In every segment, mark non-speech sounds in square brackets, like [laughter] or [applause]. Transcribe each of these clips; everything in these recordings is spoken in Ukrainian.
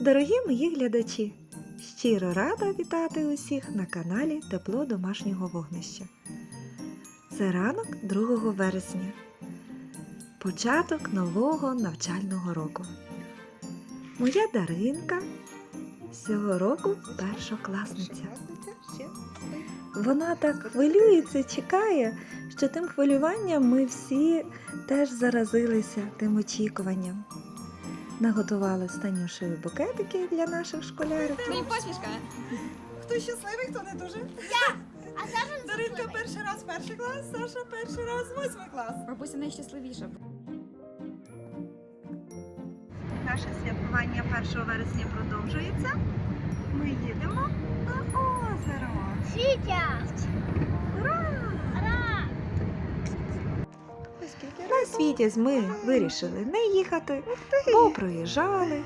Дорогі мої глядачі! Щиро рада вітати усіх на каналі Тепло домашнього вогнища. Це ранок 2 вересня, початок нового навчального року. Моя Даринка цього року першокласниця. Вона так хвилюється, чекає, що тим хвилюванням ми всі теж заразилися тим очікуванням. Наготували з Танюшею букетики для наших школярів. Мені посмішка. Хто щасливий, хто не дуже. А Саша Даринка перший раз перший клас, Саша перший раз восьмий клас. Бабуся найщасливіша. Наше святкування 1 вересня продовжується. Ми їдемо на озеро. Світять! На світі ми вирішили не їхати, бо проїжджали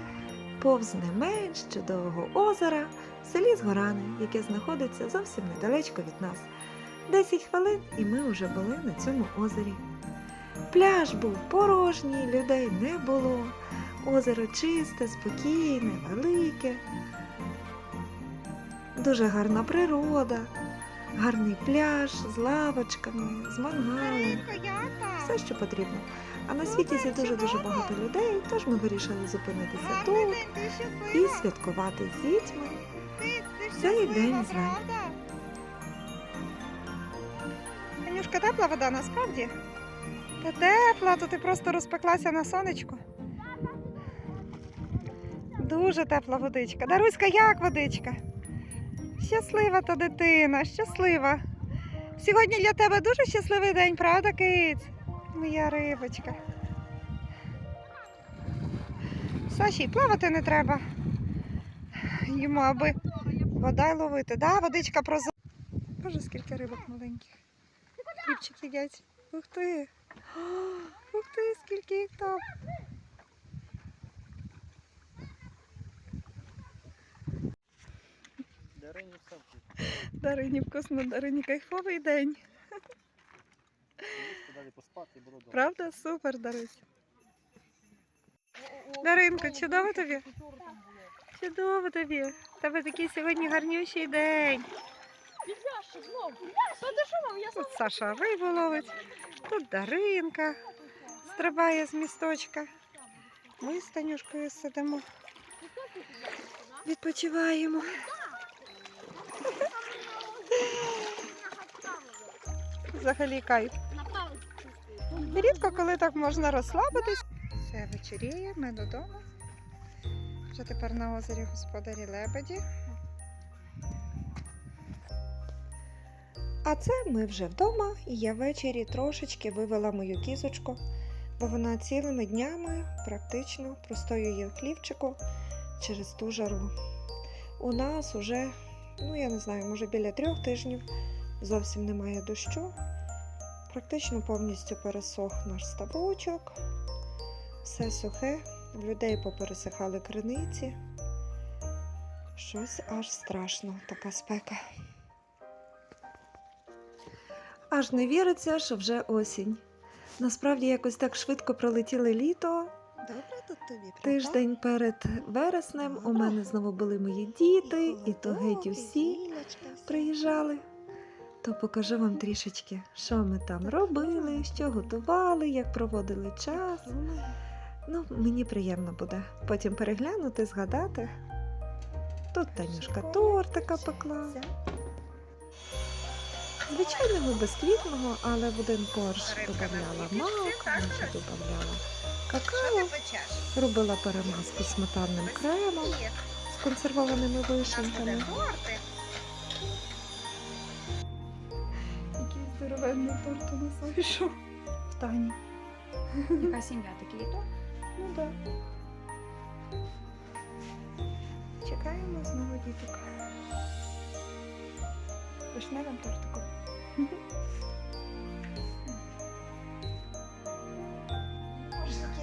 повз не менш чудового озера в селі Згорани, яке знаходиться зовсім недалечко від нас. 10 хвилин і ми вже були на цьому озері. Пляж був порожній, людей не було. Озеро чисте, спокійне, велике. Дуже гарна природа, гарний пляж з лавочками, з мангалом. Все, що потрібно. А на світі є дуже-дуже багато людей, тож ми вирішили зупинитися тут і святкувати з дітьми. Цей день з вами. Анюшка, тепла вода насправді? Та тепла, то ти просто розпеклася на сонечку. Дуже тепла водичка. Даруська, як водичка? Щаслива та дитина, щаслива. Сьогодні для тебе дуже щасливий день, правда, киць? Моя рибочка. Саші, плавати не треба. Йому аби вода ловити. Да, водичка прозора. Боже, скільки рибок маленьких. Хлібчик їдять. Ух ти. Ух ти, скільки їх там. Дарині вкусно. Дарині кайфовий день. Правда? Супер, Дарусь. Даринко, чудово тобі? Чудово тобі. У тебе такий сьогодні гарнющий день. Тут Саша рибу ловить, тут Даринка стрибає з місточка. Ми з Танюшкою сидимо. Відпочиваємо. Взагалі кайф. Рідко, коли так можна розслабитись. Все вечоріє, ми додому. Вже тепер на озері господарі лебеді. А це ми вже вдома, і я ввечері трошечки вивела мою кізочку, бо вона цілими днями практично простоює в хлівчику через ту жару. У нас уже, ну я не знаю, може біля трьох тижнів зовсім немає дощу. Практично повністю пересох наш ставочок, все сухе, в людей попересихали криниці. Щось аж страшно, така спека. Аж не віриться, що вже осінь. Насправді якось так швидко пролетіло літо. Добре тут тобі, Тиждень перед вереснем у мене знову були мої діти, і то геть усі приїжджали. То покажу вам трішечки, що ми там робили, що готували, як проводили час. Ну, мені приємно буде потім переглянути, згадати. Тут Танюшка тортика пекла. Звичайного безквітного, але в один корж додавала мак, інше додавала какао, робила перемазку сметанним кремом з консервованими вишеньками. Який здоровенний торт у нас вийшов в Тані. Яка сім'я такий то? Ну так. Чекаємо знову діток. Вишневим тортиком. [laughs]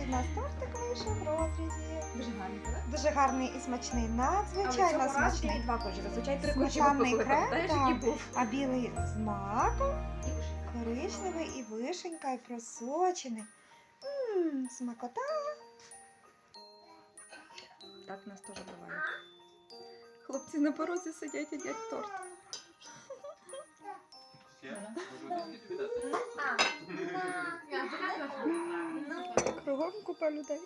у нас тортик вийшов в розрізі. Дуже гарний, так? Дуже гарний і смачний, надзвичайно смачний. два кожі. Зазвичай три кожі Сметанний крем, Пам'ятаєш, так. який був? А білий з маком, коричневий і вишенька, і просочений. Ммм, смакота. Так нас теж буває. Хлопці на порозі сидять, їдять торт. Кругом купа людей.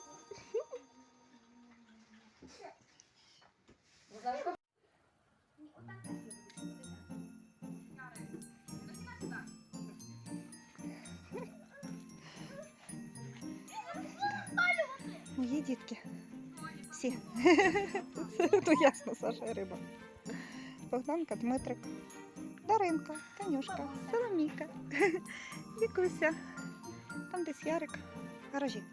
Мої дітки. Всі. То ясно, Саша риба. Богданка, Дмитрик, Даринка, Танюшка, Соломійка, Вікуся. Там десь Ярик. Гаражі.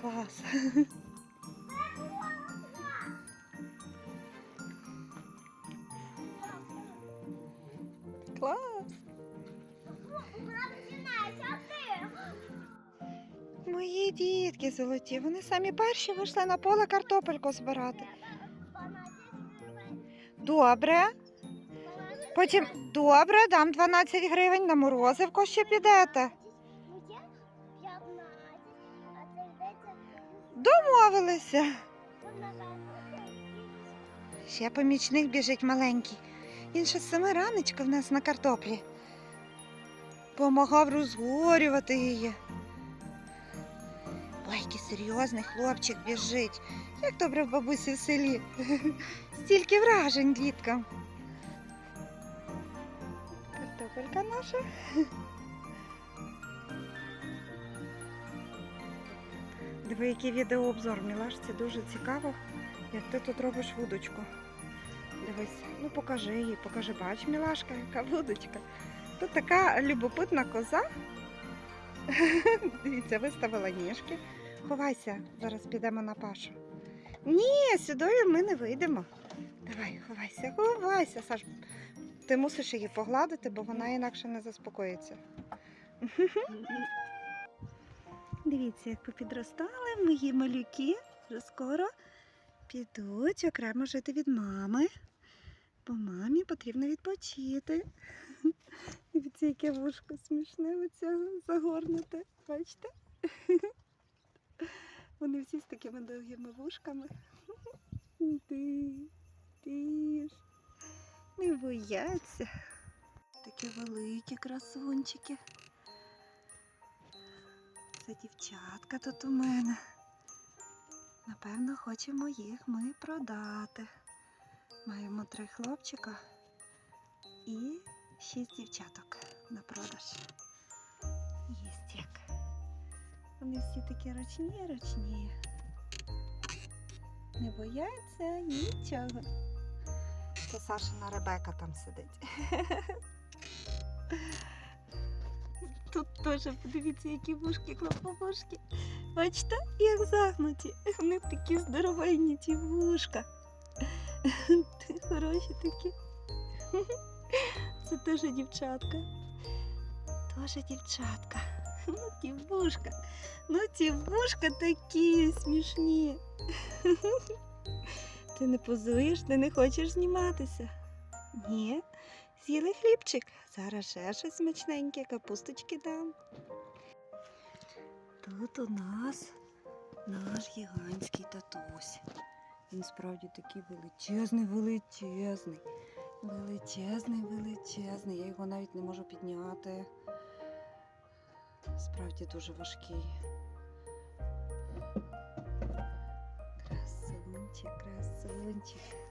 Клас. Клас. Мої дітки золоті, вони самі перші вийшли на поле картопельку збирати. Добре. Потім добре, дам 12 гривень на морозивко ще підете. Домовилися. Ще помічник біжить маленький. Він ще з семи ранечка в нас на картоплі. Помагав розгорювати її. Ой, який серйозний хлопчик біжить. Як добре в бабусі в селі. [laughs] Стільки вражень діткам. Картопелька наша. Диви, який відеообзор, Мілаш, це дуже цікаво, як ти тут робиш вудочку. Дивись, ну покажи її, покажи, бач, Мілашка, яка вудочка. Тут така любопитна коза. [laughs] Дивіться, виставила ніжки. Ховайся, зараз підемо на пашу. Ні, сюди ми не вийдемо. Давай, ховайся, ховайся, Саш. Ти мусиш її погладити, бо вона інакше не заспокоїться. [laughs] Дивіться, як попідростали мої малюки. Вже скоро підуть окремо жити від мами. Бо мамі потрібно відпочити. [laughs] Дивіться, яке вушко смішне оце загорнуте. Бачите? [laughs] Вони всі з такими довгими вушками. Ти, ти ж. Не бояться. Такі великі красунчики. Це дівчатка тут у мене. Напевно, хочемо їх ми продати. Маємо три хлопчика і шість дівчаток на продаж. Єсть як. Вони всі такі ручні, ручні. Не бояться нічого. Це Сашина Ребека там сидить. [laughs] Тут теж подивіться, які вушки, клоповушки. Бачите, як загнуті. Вони такі здоровенні, ті вушка. [laughs] Хороші такі. [laughs] Це теж дівчатка. Теж дівчатка. Ну, ті вушка. Ну, ті вушка такі смішні. Ти не позуєш, ти не хочеш зніматися. Ні, з'їли хлібчик. Зараз ще щось смачненьке, капусточки дам. Тут у нас наш гігантський татусь. Він справді такий величезний, величезний. Величезний, величезний. Я його навіть не можу підняти. Справді дуже важкий. Красунчик, красунчик.